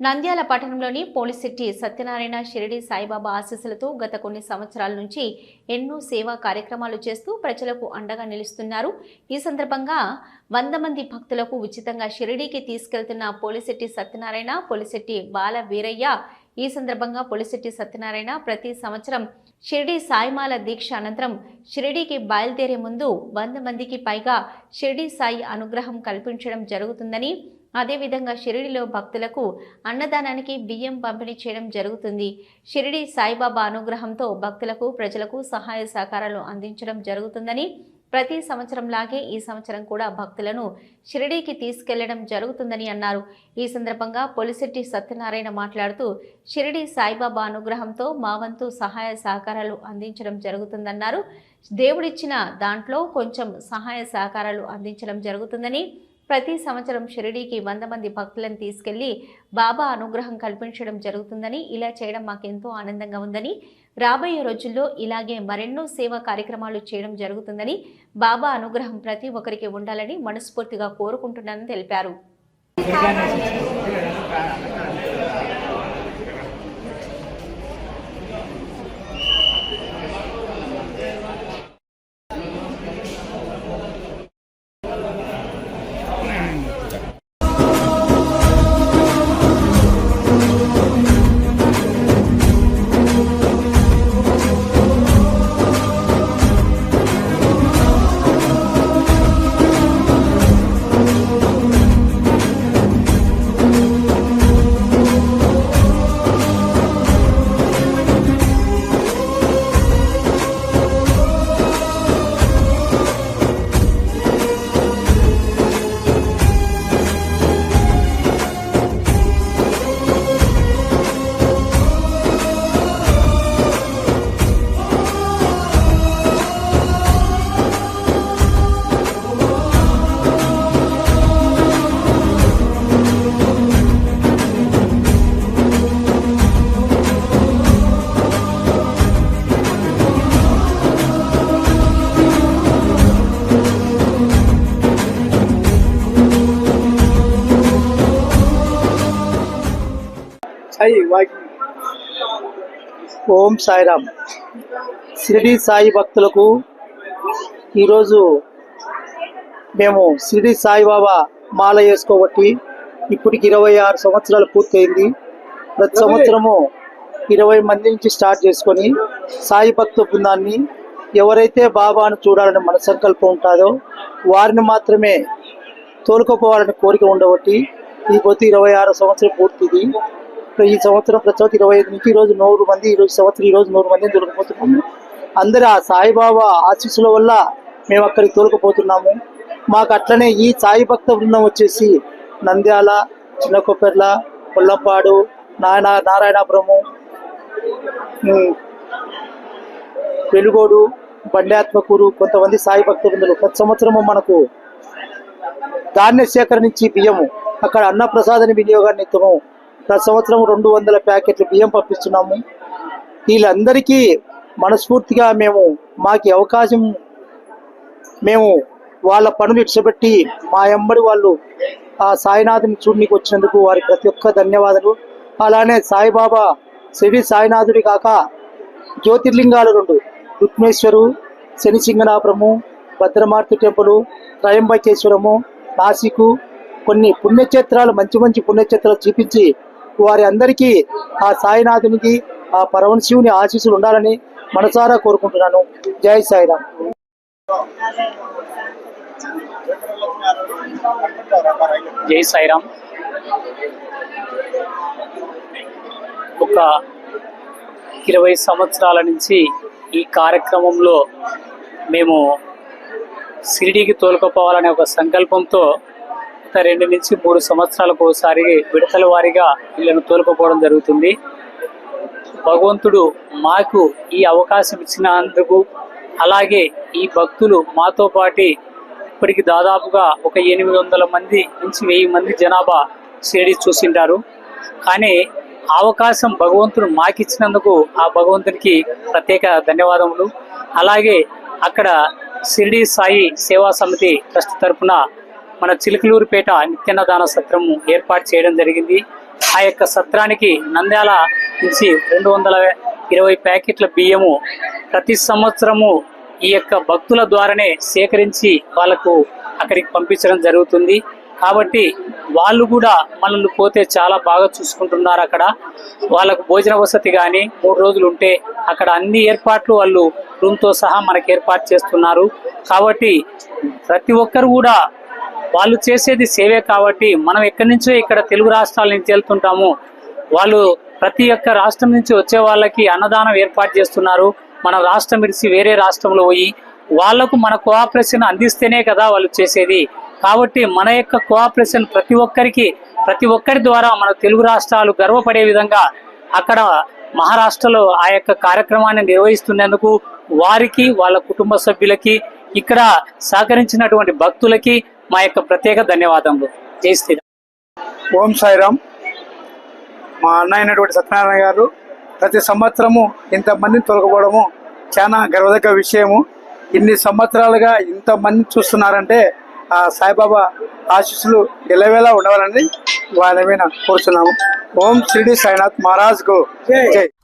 నంద్యాల పట్టణంలోని పోలీస్ సత్యనారాయణ షిరిడి సాయిబాబా ఆశీస్సులతో గత కొన్ని సంవత్సరాల నుంచి ఎన్నో సేవా కార్యక్రమాలు చేస్తూ ప్రజలకు అండగా నిలుస్తున్నారు. ఈ సందర్భంగా వంద మంది భక్తులకు ఉచితంగా షిరిడీకి తీసుకెళ్తున్న పోలిశెట్టి సత్యనారాయణ పోలిశెట్టి బాల వీరయ్య ఈ సందర్భంగా పొలిశెట్టి సత్యనారాయణ ప్రతి సంవత్సరం షిరిడి సాయిమాల దీక్ష అనంతరం షిరిడీకి బయలుదేరే ముందు వంద మందికి పైగా షిరిడి సాయి అనుగ్రహం కల్పించడం జరుగుతుందని అదేవిధంగా షిరిడిలో భక్తులకు అన్నదానానికి బియ్యం పంపిణీ చేయడం జరుగుతుంది. షిరిడి సాయిబాబా అనుగ్రహంతో భక్తులకు ప్రజలకు సహాయ సహకారాలు అందించడం జరుగుతుందని ప్రతి సంవత్సరంలాగే ఈ సంవత్సరం కూడా భక్తులను షిరిడీకి తీసుకెళ్ళడం జరుగుతుందని అన్నారు. ఈ సందర్భంగా పొలిశెట్టి సత్యనారాయణ మాట్లాడుతూ షిరిడి సాయిబాబా అనుగ్రహంతో మా వంతు సహాయ సహకారాలు అందించడం జరుగుతుందన్నారు. దేవుడిచ్చిన దాంట్లో కొంచెం సహాయ సహకారాలు అందించడం జరుగుతుందని ప్రతి సంవత్సరం షిరిడీకి వంద మంది భక్తులను తీసుకెళ్ళి బాబా అనుగ్రహం కల్పించడం జరుగుతుందని ఇలా చేయడం మాకెంతో ఆనందంగా ఉందని రాబోయే రోజుల్లో ఇలాగే మరెన్నో సేవా కార్యక్రమాలు చేయడం జరుగుతుందని బాబా అనుగ్రహం ప్రతి ఒక్కరికి ఉండాలని మనస్ఫూర్తిగా కోరుకుంటున్నానని తెలిపారు. ఓం సాయిరామ్. షిరిడి సాయి భక్తులకు ఈరోజు మేము షిరిడి సాయిబాబా మాల వేసుకోబట్టి ఇప్పటికి ఇరవై ఆరు సంవత్సరాలు పూర్తయింది. ప్రతి సంవత్సరము ఇరవై మంది నుంచి స్టార్ట్ చేసుకొని సాయి భక్త బృందాన్ని ఎవరైతే బాబాను చూడాలని మన సంకల్పం ఉంటుందో వారిని మాత్రమే తోలుకుపోవాలని కోరిక ఉండబట్టి ఈ పొద్దు ఇరవై ఆరు సంవత్సరం పూర్తిది. ఈ సంవత్సరం ప్రతి ఇరవై ఐదు నుంచి ఈరోజు రోజు నూరు మంది ఈ రోజు సంవత్సరం ఈ రోజు నూరు మందిని దొరకపోతున్నాము. అందరూ ఆ సాయిబాబా ఆశీస్సుల వల్ల మేము అక్కడికి తోలుకుపోతున్నాము. మాకు అట్లనే ఈ సాయి భక్త బృందం వచ్చేసి నంద్యాల చిన్న కొప్పెర్ల కొల్లంపాడు నారాయణ నారాయణపురము వెలుగోడు బండాత్మకూరు కొంతమంది సాయి భక్త బృందులు. ప్రతి సంవత్సరము మనకు ధాన్య సేకరించి బియ్యము అక్కడ అన్నప్రసాదని వినియోగాన్ని ఇస్తాము ప్రతి సంవత్సరం రెండు వందల ప్యాకెట్లు బియ్యం పంపిస్తున్నాము. వీళ్ళందరికీ మనస్ఫూర్తిగా మేము మాకు అవకాశం మేము వాళ్ళ పనులు ఇచ్చబెట్టి మా ఎంబడి వాళ్ళు ఆ సాయినాథుని చూడనికి వచ్చినందుకు వారి ప్రతి ఒక్క ధన్యవాదాలు. అలానే సాయిబాబా శవి సాయినాథుడి కాక జ్యోతిర్లింగాలు రెండు రుక్మేశ్వరు శనిసింగనాపురము భద్రమార్తి టెంపుల్ త్రయంబకేశ్వరము నాసికు కొన్ని పుణ్యక్షేత్రాలు మంచి మంచి పుణ్యక్షేత్రాలు చూపించి వారి అందరికీ ఆ సాయినాథునికి ఆ పరమశివుని శివుని ఆశీస్సులు ఉండాలని మనసారా కోరుకుంటున్నాను. జై సాయిరామ్. జై సాయిరామ్. ఒక ఇరవై సంవత్సరాల నుంచి ఈ కార్యక్రమంలో మేము షిరిడీకి తోలుకుపోవాలనే ఒక సంకల్పంతో రెండు నుంచి మూడు సంవత్సరాలకు ఒకసారి విడతల వారీగా వీళ్ళను తోలుకుపోవడం జరుగుతుంది. భగవంతుడు మాకు ఈ అవకాశం ఇచ్చినందుకు అలాగే ఈ భక్తులు మాతో పాటి ఇప్పటికి దాదాపుగా ఒక ఎనిమిది వందల మంది నుంచి వెయ్యి మంది జనాభా షిరిడి చూసింటారు. కానీ ఆ అవకాశం భగవంతుడు మాకిచ్చినందుకు ఆ భగవంతునికి ప్రత్యేక ధన్యవాదములు. అలాగే అక్కడ షిరిడి సాయి సేవా సమితి ట్రస్ట్ తరపున మన చిలుకలూరుపేట నిత్యన్నదాన సత్రము ఏర్పాటు చేయడం జరిగింది. ఆ యొక్క సత్రానికి నంద్యాల నుంచి రెండు వందల ఇరవై ప్యాకెట్ల బియ్యము ప్రతి సంవత్సరము ఈ యొక్క భక్తుల ద్వారానే సేకరించి వాళ్ళకు అక్కడికి పంపించడం జరుగుతుంది. కాబట్టి వాళ్ళు కూడా మనల్ని పోతే చాలా బాగా చూసుకుంటున్నారు అక్కడ. వాళ్ళకు భోజన వసతి కానీ మూడు రోజులు ఉంటే అక్కడ అన్ని ఏర్పాట్లు వాళ్ళు రూమ్తో సహా మనకి ఏర్పాటు చేస్తున్నారు. కాబట్టి ప్రతి ఒక్కరు కూడా వాళ్ళు చేసేది సేవే కాబట్టి మనం ఎక్కడి నుంచో ఇక్కడ తెలుగు రాష్ట్రాల నుంచి వెళ్తుంటాము వాళ్ళు ప్రతి ఒక్క రాష్ట్రం నుంచి వచ్చే వాళ్ళకి అన్నదానం ఏర్పాటు చేస్తున్నారు. మన రాష్ట్రం విడిచి వేరే రాష్ట్రంలో పోయి వాళ్ళకు మన కోఆపరేషన్ అందిస్తేనే కదా వాళ్ళు చేసేది. కాబట్టి మన యొక్క కోఆపరేషన్ ప్రతి ఒక్కరికి ప్రతి ఒక్కరి ద్వారా మన తెలుగు రాష్ట్రాలు గర్వపడే విధంగా అక్కడ మహారాష్ట్రలో ఆ యొక్క కార్యక్రమాన్ని నిర్వహిస్తున్నందుకు వారికి వాళ్ళ కుటుంబ సభ్యులకి ఇక్కడ సహకరించినటువంటి భక్తులకి మా యొక్క ప్రత్యేక ధన్యవాదములు. జై శ్రీరామ్. ఓం సాయిరామ్. మా అన్న అయినటువంటి సత్యనారాయణ గారు ప్రతి సంవత్సరము ఇంతమందిని తొలగపోవడము చాలా గర్వదగ్గ విషయము. ఇన్ని సంవత్సరాలుగా ఇంతమంది చూస్తున్నారంటే ఆ సాయిబాబా ఆశీస్సులు ఎలవేలా ఉండవాలని వాళ్ళ మీద కోరుచున్నాము. ఓం షిరిడి సాయినాథ్ మహారాజ్కు. జై.